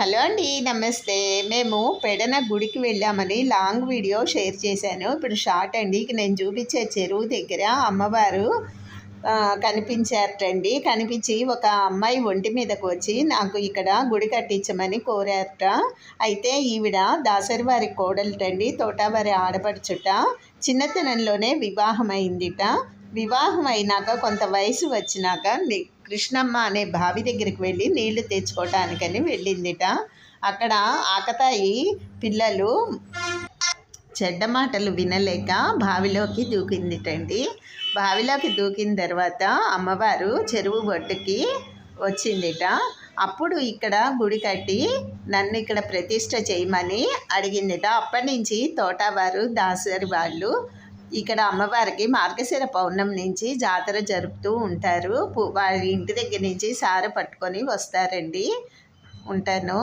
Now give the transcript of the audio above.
Hello అండి నమస్తే. మేము పెడన గుడికి వెళ్ళామని లాంగ్ వీడియో షేర్ చేశాను. ఇప్పుడు షార్ట్ అండి. నేను చూపించే చెరువు దగ్గర అమ్మవారు కనిపించారటండి. కనిపించి ఒక అమ్మాయి ఒంటి మీదకు వచ్చి నాకు ఇక్కడ గుడి కట్టించమని కోరారట. అయితే ఈవిడ దాసరి వారి కోడలటండి. తోటావారి ఆడపడుచుట చిన్నతనంలోనే వివాహం అయిందిట వివాహం అయినాక కొంత వయసు వచ్చినాక కృష్ణమ్మ అనే బావి దగ్గరికి వెళ్ళి నీళ్ళు తెచ్చుకోవటానికని వెళ్ళిందిట. అక్కడ ఆకతాయి పిల్లలు చెడ్డ మాటలు వినలేక బావిలోకి దూకిందిటండి. బావిలోకి దూకిన తర్వాత అమ్మవారు చెరువు ఒడ్డుకి వచ్చిందిట. అప్పుడు ఇక్కడ గుడి కట్టి నన్ను ఇక్కడ ప్రతిష్ట చేయమని అడిగిందిట. అప్పటి నుంచి తోటవారు దాసరి వాళ్ళు ఇక్కడ అమ్మవారికి మార్గశిర పౌర్ణమి నుంచి జాతర జరుపుతూ ఉంటారు. వారి ఇంటి దగ్గర నుంచి సార పట్టుకొని వస్తారండి. ఉంటాను.